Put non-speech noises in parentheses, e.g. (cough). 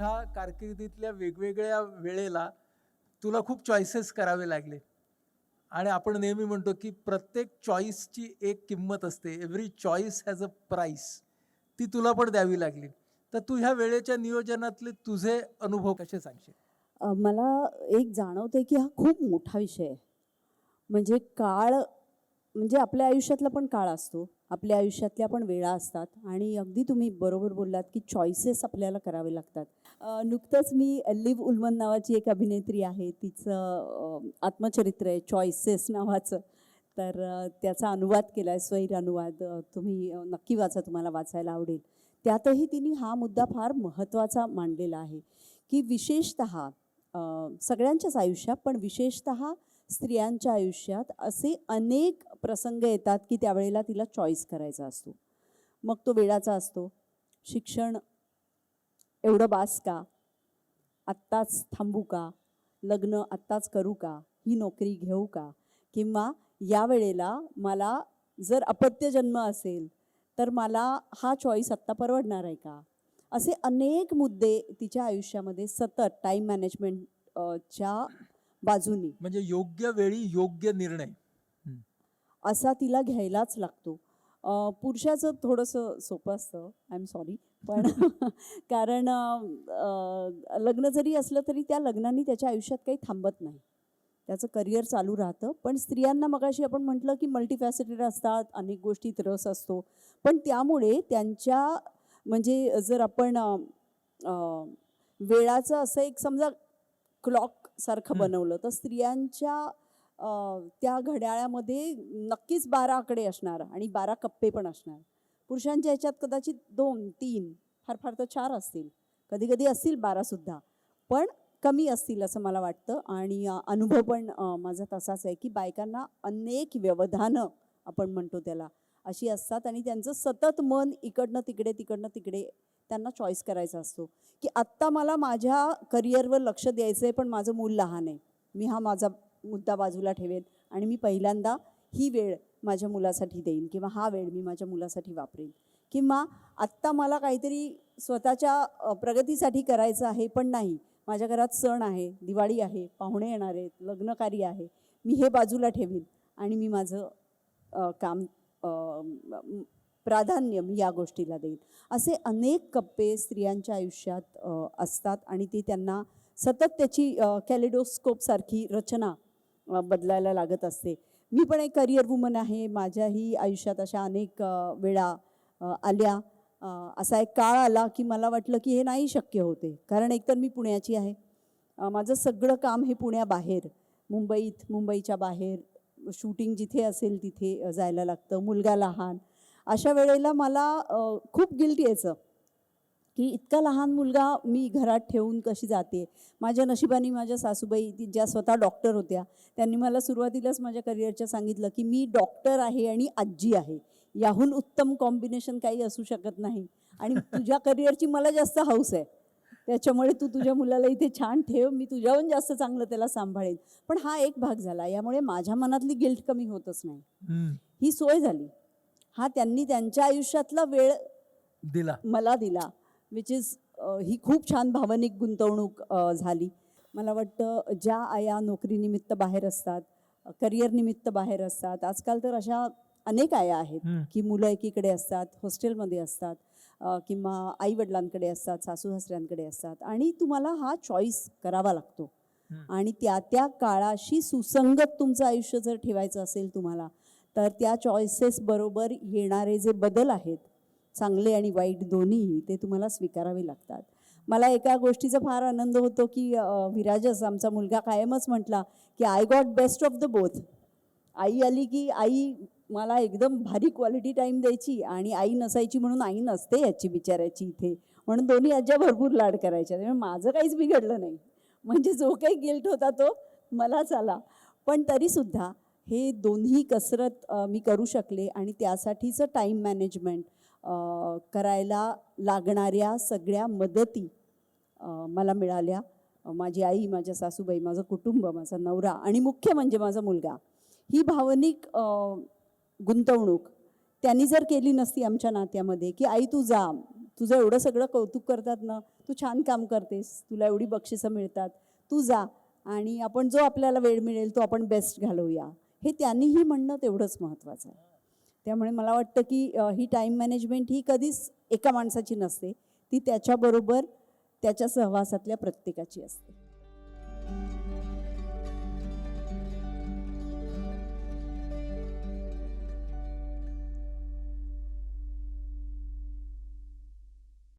तुझ्या कारकिर्दीतल्या वेगवेगळ्या वेळेला तुला खूप चॉईसेस करावे लागले. आणि आपण नेहमी म्हणतो की प्रत्येक चॉईसची एक किंमत असते. Every choice has a price ती तुला पण द्यावी लागली. तर तू ह्या वेळेच्या नियोजनातले तुझे अनुभव कसे सांगशील? मला एक जाणवते की हा खूप मोठा विषय आहे. म्हणजे काळ म्हणजे आपल्या आयुष्यातला पण काळ असतो. आपल्या आयुष्यातल्या पण वेळा असतात. आणि अगदी तुम्ही बरोबर बोललात की चॉईसेस आपल्याला करावे लागतात. नुकतंच मी लिव्ह उल्मन नावाची एक अभिनेत्री आहे. तिचं आत्मचरित्र आहे चॉईसेस नावाचं. तर त्याचा अनुवाद केला आहे स्वैर अनुवाद. तुम्ही नक्की वाचा तुम्हाला वाचायला आवडेल. त्यातही तिने हा मुद्दा फार महत्त्वाचा मांडलेला आहे की विशेषत सगळ्यांच्याच आयुष्यात पण विशेषत स्त्रियांच्या आयुष्यात असे अनेक प्रसंग येतात की त्यावेळेला तिला चॉईस करायचा असतो. मग तो वेळाचा असतो. शिक्षण एवढं बास का? आत्ताच थांबू का? लग्न आत्ताच करू का? ही नोकरी घेऊ का? किंवा या वेळेला मला जर अपत्य जन्म असेल तर मला हा चॉईस आत्ता परवडणार आहे का? असे अनेक मुद्दे तिच्या आयुष्यामध्ये सतत टाईम मॅनेजमेंट च्या बाजूनी. म्हणजे योग्य वेळी योग्य निर्णय. असा तिला घ्यायलाच लागतो. पुरुषाचं थोडंसं सोपं असतं. आय एम सॉरी पण (laughs) कारण लग्न जरी असलं तरी त्या लग्नाने त्याच्या आयुष्यात काही थांबत नाही. त्याचं करिअर चालू राहतं. पण स्त्रियांना मगाशी आपण म्हटलं की मल्टीफॅसेटेड असतात अनेक गोष्टीत रस असतो. पण त्यामुळे त्यांच्या म्हणजे जर आपण वेळाचं असं एक समजा क्लॉक सारखं. बनवलं. तर स्त्रियांच्या त्या घड्याळामध्ये नक्कीच बारा आकडे असणार आणि बारा कप्पे पण असणार. पुरुषांच्या ह्याच्यात कदाचित दोन तीन फार फार तर चार असतील. कधी कधी असतील बारासुद्धा पण कमी असतील असं मला वाटतं आणि अनुभव पण माझा तसाच आहे की बायकांना अनेक व्यवधानं आपण म्हणतो त्याला. अशी असतात आणि त्यांचं सतत मन इकडनं तिकडे तिकडनं तिकडे त्यांना चॉईस करायचा असतो. की आत्ता मला माझ्या करिअरवर लक्ष द्यायचं आहे पण माझं मूल लहान आहे. मी हा माझा मुद्दा बाजूला ठेवेन आणि मी पहिल्यांदा ही वेळ माझ्या मुलासाठी देईन किंवा हा वेळ मी माझ्या मुलासाठी वापरेन. किंवा आत्ता मला काहीतरी स्वतःच्या प्रगतीसाठी करायचं आहे पण नाही. माझ्या घरात सण आहे दिवाळी आहे पाहुणे येणार आहेत लग्नकार्य आहे. मी हे बाजूला ठेवीन आणि मी माझं काम प्राधान्य मी या गोष्टीला देईन असे अनेक कप्पे स्त्रियांच्या आयुष्यात असतात आणि ती त्यांना सतत त्याची कॅलिडोस्कोपसारखी रचना बदलायला लागत असते. मी पण एक करिअर वुमन आहे. माझ्याही आयुष्यात अशा अनेक वेळा आल्या. असा एक काळ आला की मला वाटलं की हे नाही शक्य होते. कारण एकतर मी पुण्याची आहे. माझं सगळं काम हे पुण्याबाहेर मुंबईत मुंबईच्या बाहेर शूटिंग जिथे असेल तिथे जायला लागतं. मुलगा लहान अशा वेळेला मला खूप गिल्ट यायचं. की इतका लहान मुलगा मी घरात ठेवून कशी जाते? माझ्या नशिबाने माझ्या सासूबाई ती ज्या स्वतः डॉक्टर होत्या त्यांनी मला सुरुवातीलाच माझ्या करिअरच्या सांगितलं की मी डॉक्टर आहे आणि आजी आहे. याहून उत्तम कॉम्बिनेशन काही असू शकत नाही. आणि तुझ्या करिअरची मला जास्त हाऊस आहे. त्याच्यामुळे तू तुझ्या मुलाला इथे छान ठेव मी तुझ्याहून जास्त चांगलं त्याला सांभाळेन. पण हा एक भाग झाला. यामुळे माझ्या मनातली गिल्ट कमी होतच नाही. ही सोय झाली. हा त्यांनी त्यांच्या आयुष्यातला वेळ दिला मला दिला विच इज ही खूप छान भावनिक गुंतवणूक झाली मला वाटतं ज्या आया नोकरीनिमित्त बाहेर असतात करिअर निमित्त बाहेर असतात आजकाल तर अशा अनेक आया आहेत. की मुलं एकीकडे असतात हॉस्टेलमध्ये असतात किंवा आई वडिलांकडे असतात सासू सासऱ्यांकडे असतात आणि तुम्हाला हा चॉईस करावा लागतो. आणि त्या त्या काळाशी सुसंगत तुमचं आयुष्य जर ठेवायचं असेल तुम्हाला तर त्या चॉईसेसबरोबर येणारे जे बदल आहेत चांगले आणि वाईट दोन्ही ते तुम्हाला स्वीकारावे लागतात. मला एका गोष्टीचा फार आनंद होतो की विराजस आमचा मुलगा कायमच म्हटला की I got best of the both आई आली की आई मला एकदम भारी क्वालिटी टाईम द्यायची आणि आई नसायची म्हणून आई नसते याची बिचारायची इथे. म्हणून दोन्ही आज्या भरपूर लाड करायच्या. त्यामुळे माझं काहीच बिघडलं नाही. म्हणजे जो काही गिल्ट होता तो मलाच आला. पण तरीसुद्धा हे दोन्ही कसरत मी करू शकले आणि त्यासाठीचं टाईम मॅनेजमेंट करायला लागणाऱ्या सगळ्या मदती मला मिळाल्या. माझी आई माझ्या सासूबाई माझं कुटुंब माझा नवरा आणि मुख्य म्हणजे माझा मुलगा. ही भावनिक गुंतवणूक त्यांनी जर केली नसती आमच्या नात्यामध्ये की आई तू जा. तुझं एवढं सगळं कौतुक करतात ना. तू छान काम करतेस. तुला एवढी बक्षिसं मिळतात. तू जा आणि आपण जो आपल्याला वेळ मिळेल तो आपण बेस्ट घालवूया. हे त्यांनीही म्हणणं तेवढंच महत्त्वाचं आहे. त्यामुळे मला वाटतं की ही टाईम मॅनेजमेंट ही कधीच एका माणसाची नसते. ती त्याच्याबरोबर त्याच्या सहवासातल्या प्रत्येकाची असते.